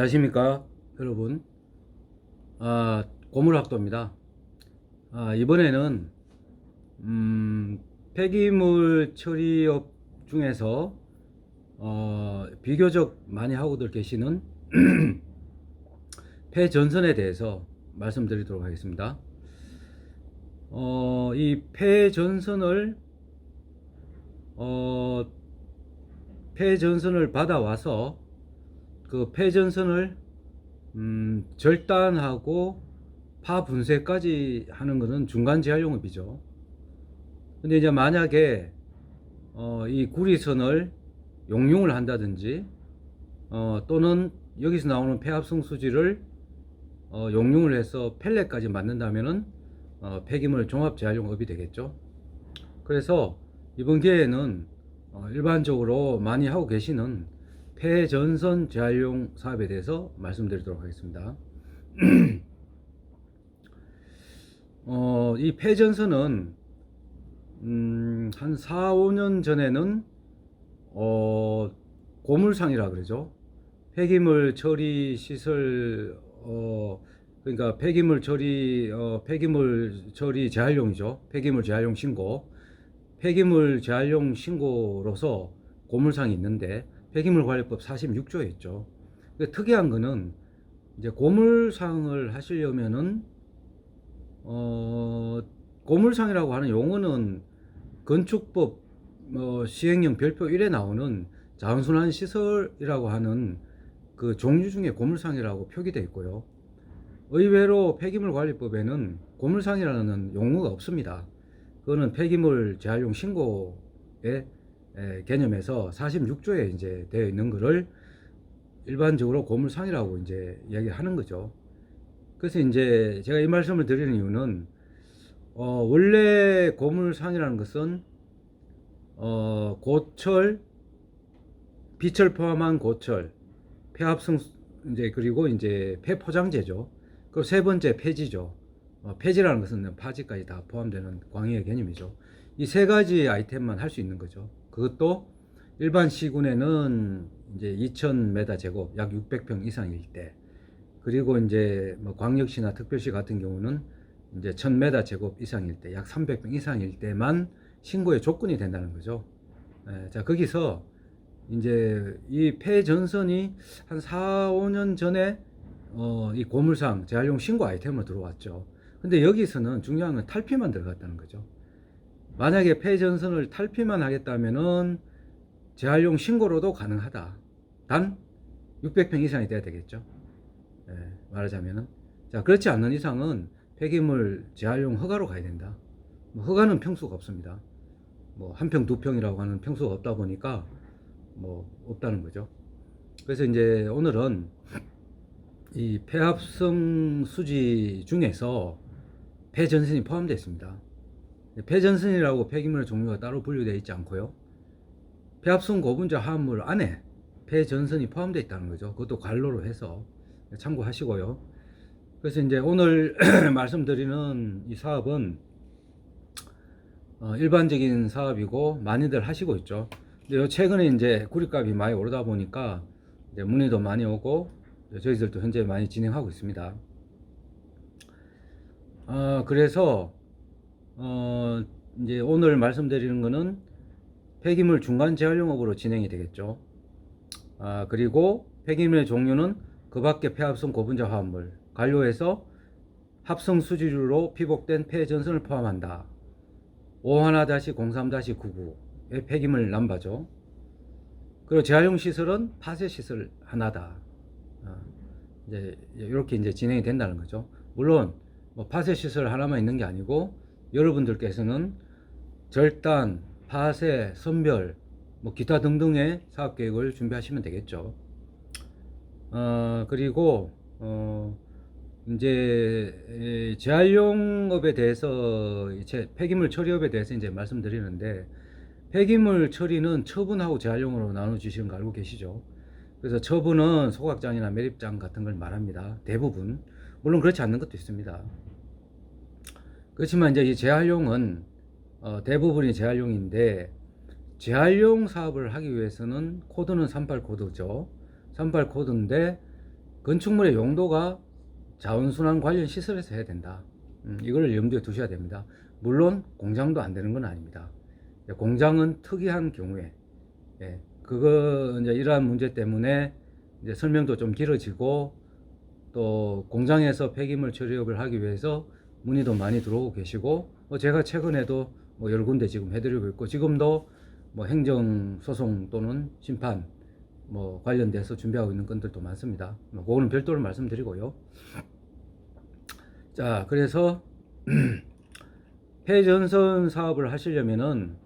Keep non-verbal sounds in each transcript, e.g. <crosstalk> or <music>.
안녕하십니까 여러분. 아, 고물학도입니다. 아, 이번에는 음, 폐기물 처리업 중에서 어, 비교적 많이 하고들 계시는 <clears throat> 폐전선에 대해서 말씀드리도록 하겠습니다. 어, 이 폐전선을 어, 폐전선을 받아와서 그 폐전선을 음, 절단하고 파 분쇄까지 하는 것은 중간 재활용업이죠. 근데 이제 만약에 어, 이 구리선을 용융을 한다든지 어, 또는 여기서 나오는 폐합성 수지를 어, 용융을 해서 펠렛까지 만든다면은 어, 폐기물 종합 재활용업이 되겠죠. 그래서 이번 기회에는 어, 일반적으로 많이 하고 계시는 폐전선 재활용 사업에 대해서 말씀드리도록 하겠습니다. <clears throat> 어, 이 폐전선은 음, 한 4, 5년 전에는 어, 고물상이라 그러죠. 폐기물 처리 시설 어, 그러니까 폐기물 처리 어, 폐기물 처리 재활용이죠. 폐기물 재활용 신고. 폐기물 재활용 신고로서 고물상이 있는데 폐기물 관리법 46조에 있죠. 그 특이한 거는 이제 고물상을 하시려면은 어 고물상이라고 하는 용어는 건축법 어, 시행령 별표 1에 나오는 자원순환 시설이라고 하는 그 종류 중에 고물상이라고 표기되어 있고요. 의외로 폐기물 관리법에는 고물상이라는 용어가 없습니다. 그거는 폐기물 재활용 신고의 에, 개념에서 46조에 이제 되어 있는 것을 일반적으로 고물상이라고 이제 이야기하는 거죠. 그래서 이제 제가 이 말씀을 드리는 이유는 어, 원래 고물상이라는 것은 어, 고철, 비철 포함한 고철, 폐합성 이제 그리고 이제 폐포장재죠. 그리고 세 번째 폐지죠. 어, 폐지라는 것은 파지까지 다 포함되는 광해의 개념이죠. 이 세 가지 아이템만 할 수 있는 거죠. 그것도 일반 시군에는 이제 2,000m 제곱, 약 600평 이상일 때, 그리고 이제 뭐 광역시나 특별시 같은 경우는 이제 1,000m 제곱 이상일 때, 약 300평 이상일 때만 신고의 조건이 된다는 거죠. 예, 자 거기서 이제 이 폐전선이 한 4, 5년 전에 어, 이 고물상 재활용 신고 아이템으로 들어왔죠. 근데 여기서는 중요한 건 탈피만 들어갔다는 거죠. 만약에 폐전선을 탈피만 하겠다면은 재활용 신고로도 가능하다. 단 600평 이상이 돼야 되겠죠. 예, 말하자면은 자 그렇지 않는 이상은 폐기물 재활용 허가로 가야 된다. 뭐 허가는 평수가 없습니다. 뭐 한 평 두 평이라고 하는 평수가 없다 보니까 뭐 없다는 거죠. 그래서 이제 오늘은 이 폐합성 수지 중에서 폐전선이 포함되어 있습니다. 폐전선이라고 폐기물의 종류가 따로 분류되어 있지 않고요. 폐합성 고분자 화합물 안에 폐전선이 포함되어 있다는 거죠. 그것도 관로로 해서 참고하시고요. 그래서 이제 오늘 <clears throat> 말씀드리는 이 사업은 어, 일반적인 사업이고 많이들 하시고 있죠. 근데 요 최근에 이제 구리값이 많이 오르다 보니까 이제 문의도 많이 오고 저희들도 현재 많이 진행하고 있습니다. 어, 그래서 어, 이제 오늘 말씀드리는 거는 폐기물 중간 재활용업으로 진행이 되겠죠. 아, 그리고 폐기물의 종류는 그 밖에 폐합성 고분자 화합물, 관료에서 합성 수지류로 피복된 폐전선을 포함한다. 51-03-99의 폐기물 남바죠. 그리고 재활용 시설은 파쇄 시설 하나다. 어, 이제 이렇게 이제 진행이 된다는 거죠. 물론 뭐 파쇄 시설 하나만 있는 게 아니고 여러분들께서는 절단, 파쇄, 선별, 뭐 기타 등등의 사업 계획을 준비하시면 되겠죠. 어, 그리고 어, 이제 재활용업에 대해서 이제 폐기물 처리업에 대해서 이제 말씀드리는데 폐기물 처리는 처분하고 재활용으로 나눠 주시는 거 알고 계시죠? 그래서 처분은 소각장이나 매립장 같은 걸 말합니다. 대부분 물론 그렇지 않는 것도 있습니다. 그렇지만 이제 이 재활용은 어, 대부분이 재활용인데 재활용 사업을 하기 위해서는 코드는 38 코드죠. 38 코드인데 건축물의 용도가 자원순환 관련 시설에서 해야 된다. 음, 이걸 염두에 두셔야 됩니다. 물론 공장도 안 되는 건 아닙니다. 예, 공장은 특이한 경우에 예, 그거 이제 이러한 문제 때문에 이제 설명도 좀 길어지고 또 공장에서 폐기물 처리업을 하기 위해서 문의도 많이 들어오고 계시고 뭐 제가 최근에도 뭐 여러 군데 지금 해드리고 있고 지금도 뭐 행정 소송 또는 심판 뭐 관련돼서 준비하고 있는 건들도 많습니다. 뭐 그거는 별도로 말씀드리고요. 자, 그래서 <clears throat> 폐전선 사업을 하시려면은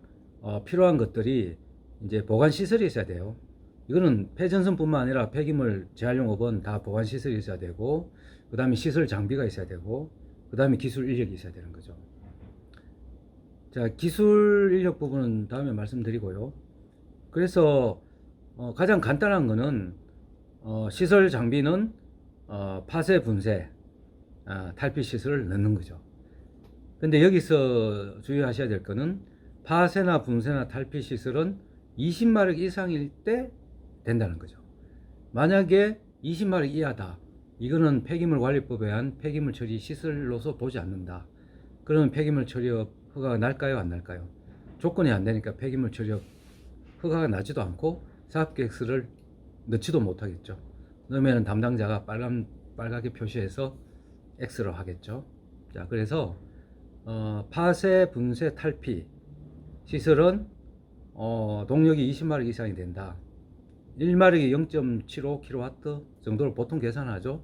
어, 필요한 것들이 이제 보관 시설이 있어야 돼요. 이거는 폐전선뿐만 아니라 폐기물 재활용업은 다 보관 시설이 있어야 되고, 그 다음에 시설 장비가 있어야 되고, 그 다음에 기술 인력이 있어야 되는 거죠. 자, 기술 인력 부분은 다음에 말씀드리고요. 그래서 어, 가장 간단한 거는 어, 시설 장비는 어, 파쇄 분쇄 아, 탈피 시설을 넣는 거죠. 근데 여기서 주의하셔야 될 거는 파쇄나 분쇄나 탈피 시설은 20마력 이상일 때 된다는 거죠. 만약에 20마력 이하다. 이거는 폐기물 관리법에 의한 폐기물 처리 시설로서 보지 않는다. 그러면 폐기물 처리업 허가가 날까요? 안 날까요? 조건이 안 되니까 폐기물 처리업 허가가 나지도 않고 사업계획서를 넣지도 못하겠죠. 넣으면 담당자가 빨간 빨갛게 표시해서 X로 하겠죠. 자, 그래서 어, 파쇄, 분쇄, 탈피 시설은 어, 동력이 20마력 이상이 된다. 1마력이 0.75kW 정도로 보통 계산하죠.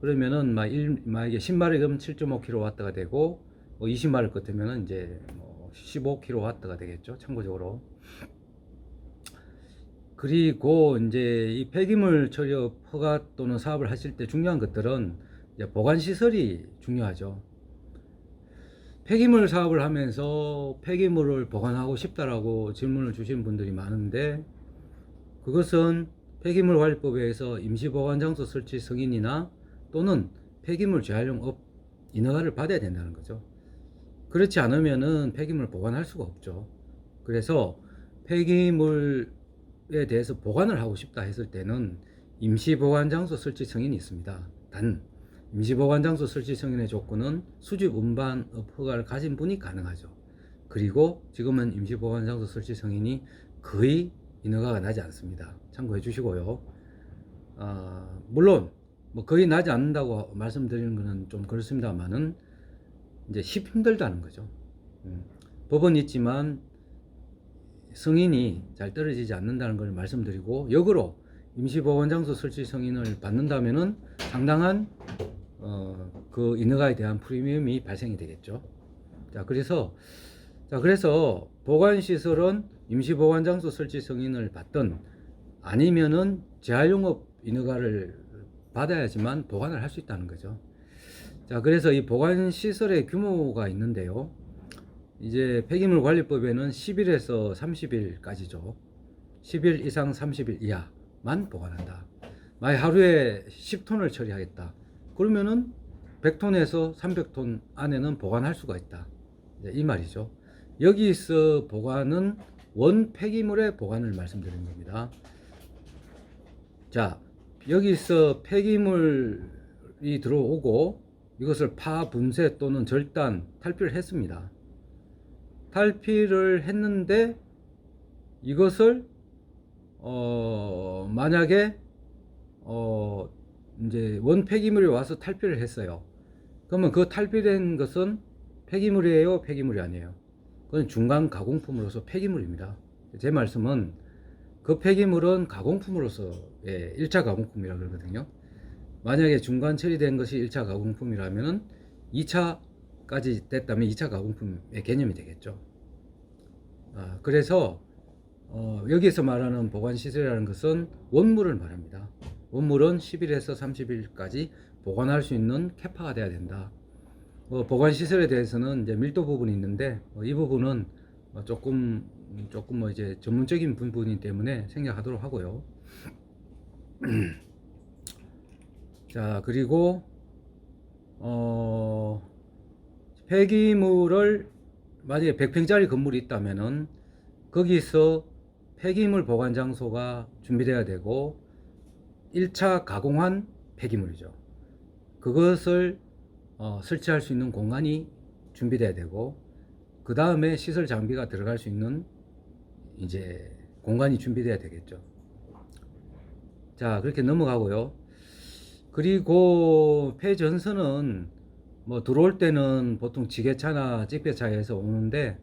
그러면은 막 1, 만약에 10마력이면 7.5kW가 되고 뭐 20마력 같으면은 이제 뭐 15kW가 되겠죠. 참고적으로. 그리고 이제 이 폐기물 처리업 허가 또는 사업을 하실 때 중요한 것들은 이제 보관 시설이 중요하죠. 폐기물 사업을 하면서 폐기물을 보관하고 싶다라고 질문을 주신 분들이 많은데 그것은 폐기물 관리법에 의해서 임시보관장소 설치 승인이나 또는 폐기물 재활용업 인허가를 받아야 된다는 거죠. 그렇지 않으면은 폐기물 보관할 수가 없죠. 그래서 폐기물에 대해서 보관을 하고 싶다 했을 때는 임시보관장소 설치 승인이 있습니다. 단 임시보관장소 설치 승인의 조건은 수집 운반업 허가를 가진 분이 가능하죠. 그리고 지금은 임시보관장소 설치 승인이 거의 인허가가 나지 않습니다. 참고해 주시고요. 아, 물론 뭐 거의 나지 않는다고 말씀드리는 것은 좀 그렇습니다만은 이제 힘 힘들다는 거죠. 음, 법은 있지만 승인이 잘 떨어지지 않는다는 걸 말씀드리고 역으로 임시보관장소 설치 승인을 받는다면은 상당한 어, 그 인허가에 대한 프리미엄이 발생이 되겠죠. 자, 그래서 자, 그래서 보관 시설은 임시 보관 장소 설치 승인을 받든 아니면은 재활용업 인허가를 받아야지만 보관을 할 수 있다는 거죠. 자, 그래서 이 보관 시설의 규모가 있는데요. 이제 폐기물 관리법에는 10일에서 30일까지죠. 10일 이상 30일 이하만 보관한다. 만약 하루에 10톤을 처리하겠다. 그러면은 100톤에서 300톤 안에는 보관할 수가 있다. 이 말이죠. 여기서 보관은 원 폐기물의 보관을 말씀드리는 겁니다. 자, 여기서 폐기물이 들어오고 이것을 파, 분쇄 또는 절단, 탈피를 했습니다. 탈피를 했는데 이것을 어, 만약에 어, 이제 원 폐기물이 와서 탈피를 했어요. 그러면 그 탈피된 것은 폐기물이에요, 폐기물이 아니에요. 그건 중간 가공품으로서 폐기물입니다. 제 말씀은 그 폐기물은 가공품으로서 예, 1차 가공품이라 그러거든요. 만약에 중간 처리된 것이 1차 가공품이라면은 2차까지 됐다면 2차 가공품의 개념이 되겠죠. 아, 그래서 어, 여기에서 말하는 보관시설이라는 것은 원물을 말합니다. 원물은 10일에서 30일까지 보관할 수 있는 캐파가 돼야 된다. 어, 보관 시설에 대해서는 이제 밀도 부분이 있는데 어, 이 부분은 어, 조금 조금 뭐 이제 전문적인 부분이기 때문에 생략하도록 하고요. <clears throat> 자 그리고 어 폐기물을 만약에 100평짜리 건물이 있다면은 거기서 폐기물 보관 장소가 준비돼야 되고 1차 가공한 폐기물이죠. 그것을 어, 설치할 수 있는 공간이 준비돼야 되고 그 다음에 시설 장비가 들어갈 수 있는 이제 공간이 준비돼야 되겠죠. 자 그렇게 넘어가고요. 그리고 폐전선은 뭐 들어올 때는 보통 지게차나 찌개차에서 오는데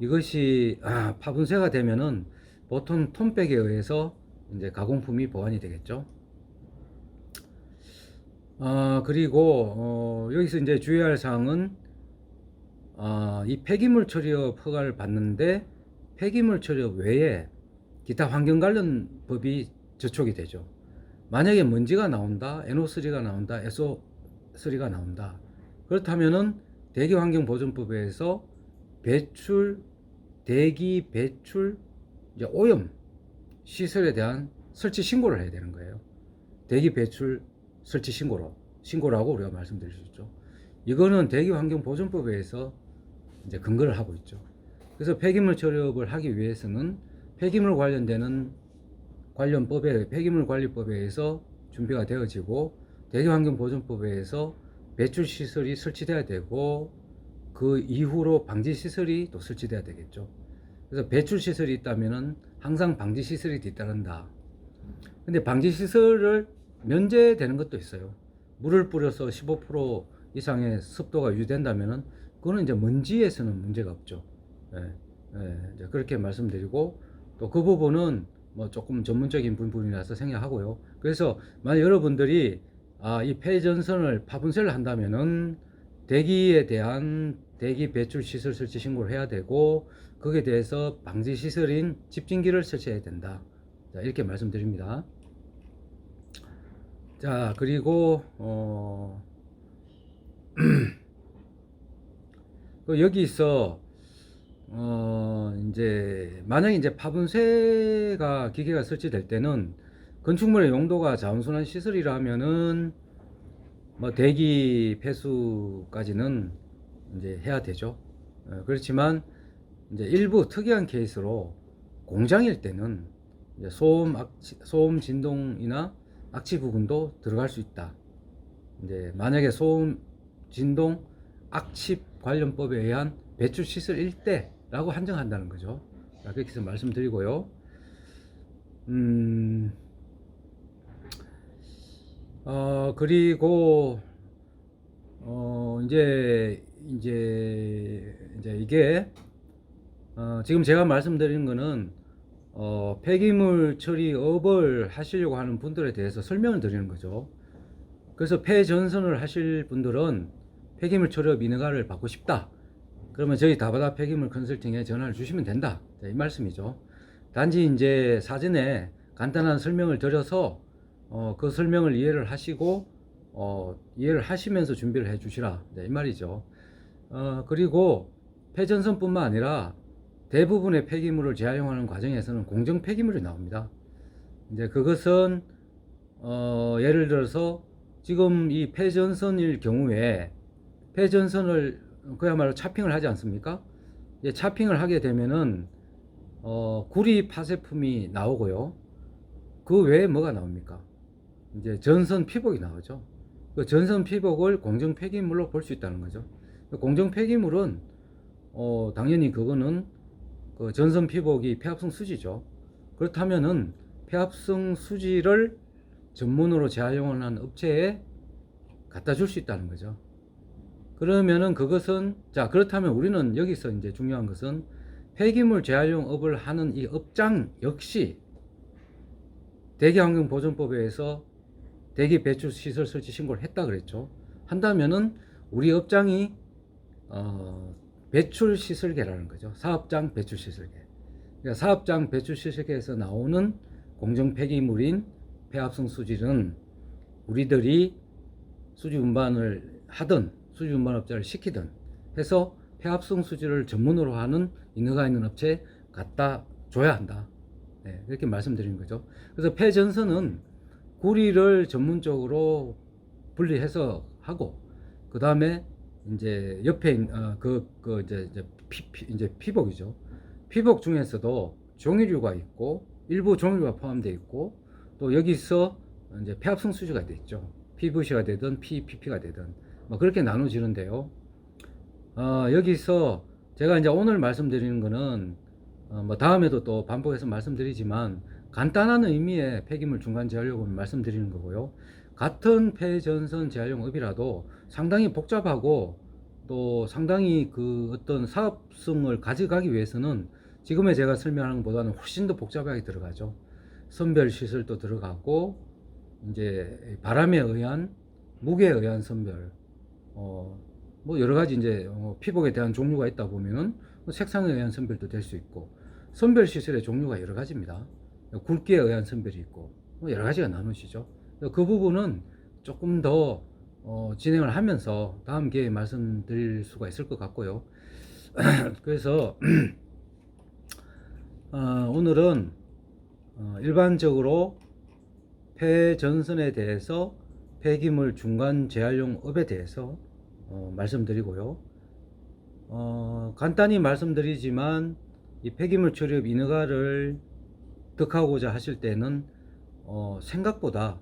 이것이 아, 파분쇄가 되면은 보통 톤백에 의해서 이제 가공품이 보완이 되겠죠. 아 그리고 어, 여기서 이제 주의할 사항은 아, 이 폐기물 처리업 허가를 받는데 폐기물 처리업 외에 기타 환경 관련 법이 저촉이 되죠. 만약에 먼지가 나온다, NO3가 나온다, SO3가 나온다. 그렇다면은 대기 환경 보존법에서 배출, 대기 배출, 이제 오염 시설에 대한 설치 신고를 해야 되는 거예요. 대기 배출 설치 신고로 신고라고 우리가 말씀드릴 수 있죠. 이거는 대기환경보존법에 의해서 이제 근거를 하고 있죠. 그래서 폐기물 처리업을 하기 위해서는 폐기물 관련되는 관련 법에 폐기물 관리법에 의해서 준비가 되어지고 대기환경보존법에 의해서 배출 시설이 설치돼야 되고 그 이후로 방지 시설이 또 설치돼야 되겠죠. 그래서 배출 시설이 있다면은 항상 방지 시설이 뒤따른다. 근데 방지 시설을 면제되는 것도 있어요. 물을 뿌려서 15% 이상의 습도가 유지된다면은 그거는 이제 먼지에서는 문제가 없죠. 예, 예, 그렇게 말씀드리고 또 그 부분은 뭐 조금 전문적인 부분이라서 생략하고요. 그래서 만약 여러분들이 아, 이 폐전선을 파분쇄를 한다면은 대기에 대한 대기 배출 시설 설치 신고를 해야 되고 거기에 대해서 방지 시설인 집진기를 설치해야 된다. 자, 이렇게 말씀드립니다. 자, 그리고 어 <clears throat> 그 여기 있어 어 이제 만약에 이제 파분쇄가 기계가 설치될 때는 건축물의 용도가 자원순환 시설이라면은 뭐 대기 폐수까지는 이제 해야 되죠. 어, 그렇지만 이제 일부 특이한 케이스로 공장일 때는 소음 소음 진동이나 악취 부분도 들어갈 수 있다. 이제 만약에 소음 진동 악취 관련법에 의한 배출 시설 일대라고 한정한다는 거죠. 자, 그렇게 해서 말씀드리고요. 음, 어, 그리고, 어, 이제, 이제, 이제 이게, 어, 지금 제가 말씀드리는 거는, 어, 폐기물 처리 업을 하시려고 하는 분들에 대해서 설명을 드리는 거죠. 그래서 폐전선을 하실 분들은 폐기물 처리업 인허가를 받고 싶다. 그러면 저희 다바다 폐기물 컨설팅에 전화를 주시면 된다. 자, 이 말씀이죠. 단지 이제 사전에 간단한 설명을 드려서 어, 그 설명을 이해를 하시고 어, 이해를 하시면서 준비를 해 주시라. 네, 이 말이죠. 어, 그리고 폐전선뿐만 아니라 대부분의 폐기물을 재활용하는 과정에서는 공정 폐기물이 나옵니다. 이제 그것은 어, 예를 들어서 지금 이 폐전선일 경우에 폐전선을 그야말로 차핑을 하지 않습니까? 이제 차핑을 하게 되면은 어, 구리 파쇄품이 나오고요. 그 외에 뭐가 나옵니까? 이제 전선 피복이 나오죠. 그 전선 피복을 공정 폐기물로 볼 수 있다는 거죠. 그 공정 폐기물은 어, 당연히 그거는 그 전선 피복이 폐합성 수지죠. 그렇다면은 폐합성 수지를 전문으로 재활용하는 업체에 갖다 줄 수 있다는 거죠. 그러면은 그것은 자 그렇다면 우리는 여기서 이제 중요한 것은 폐기물 재활용업을 하는 이 업장 역시 대기환경보존법에 의해서 대기 배출 시설 설치 신고를 했다 그랬죠. 한다면은 우리 업장이 어, 배출 시설계라는 거죠. 사업장 배출 시설계. 그러니까 사업장 배출 시설계에서 나오는 공정 폐기물인 폐합성 수질은 우리들이 수지 운반을 하든 수지 운반 업자를 시키든 해서 폐합성 수질을 전문으로 하는 인허가 있는 업체에 갖다 줘야 한다. 네, 이렇게 말씀드리는 거죠. 그래서 폐전선은 구리를 전문적으로 분리해서 하고 그 다음에 이제 옆에 있- 어, 그, 그 이제, 이제, 피, 피- 이제 피복이죠. 피복 중에서도 종이류가 있고 일부 종이류가 포함되어 있고 또 여기서 이제 폐합성 수지가 돼 있죠. PVC가 되든 PPP가 되든 뭐 그렇게 나눠지는데요. 어, 여기서 제가 이제 오늘 말씀드리는 거는 어, 뭐 다음에도 또 반복해서 말씀드리지만 간단한 의미의 폐기물 중간 재활용을 말씀드리는 거고요. 같은 폐전선 재활용업이라도 상당히 복잡하고 또 상당히 그 어떤 사업성을 가져가기 위해서는 지금의 제가 설명하는 것보다는 훨씬 더 복잡하게 들어가죠. 선별 시설도 들어가고 이제 바람에 의한 무게에 의한 선별 어, 뭐 여러 가지 이제 어, 피복에 대한 종류가 있다 보면은 뭐 색상에 의한 선별도 될 수 있고 선별 시설의 종류가 여러 가지입니다. 굵기에 의한 선별이 있고 뭐 여러 가지가 나누시죠. 그 부분은 조금 더 어, 진행을 하면서 다음 기회에 말씀드릴 수가 있을 것 같고요. <clears throat> 그래서 <clears throat> 어, 오늘은 어, 일반적으로 폐전선에 대해서 폐기물 중간 재활용 업에 대해서 어, 말씀드리고요. 어, 간단히 말씀드리지만 이 폐기물 처리업 인허가를 득하고자 하실 때는 어, 생각보다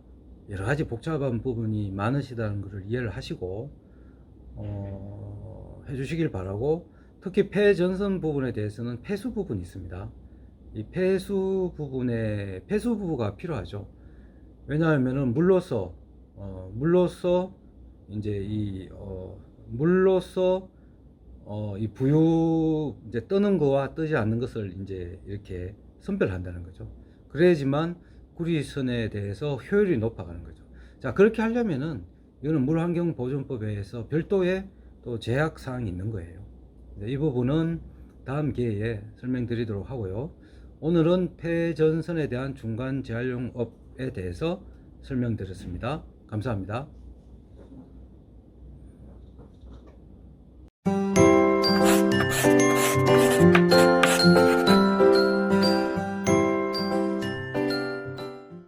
여러 가지 복잡한 부분이 많으시다는 것을 이해를 하시고 어, 해주시길 바라고 특히 폐전선 부분에 대해서는 폐수 부분이 있습니다. 이 폐수 부분에 폐수 부부가 필요하죠. 왜냐하면은 물로서 어, 물로서 이제 이 어, 물로서 어, 이 부유 이제 뜨는 거와 뜨지 않는 것을 이제 이렇게 선별한다는 거죠. 그래야지만 구리선에 대해서 효율이 높아가는 거죠. 자 그렇게 하려면은 이거는 물환경 보존법에 의해서 별도의 또 제약 사항이 있는 거예요. 네, 이 부분은 다음 기회에 설명드리도록 하고요. 오늘은 폐전선에 대한 중간 재활용업에 대해서 설명드렸습니다. 감사합니다.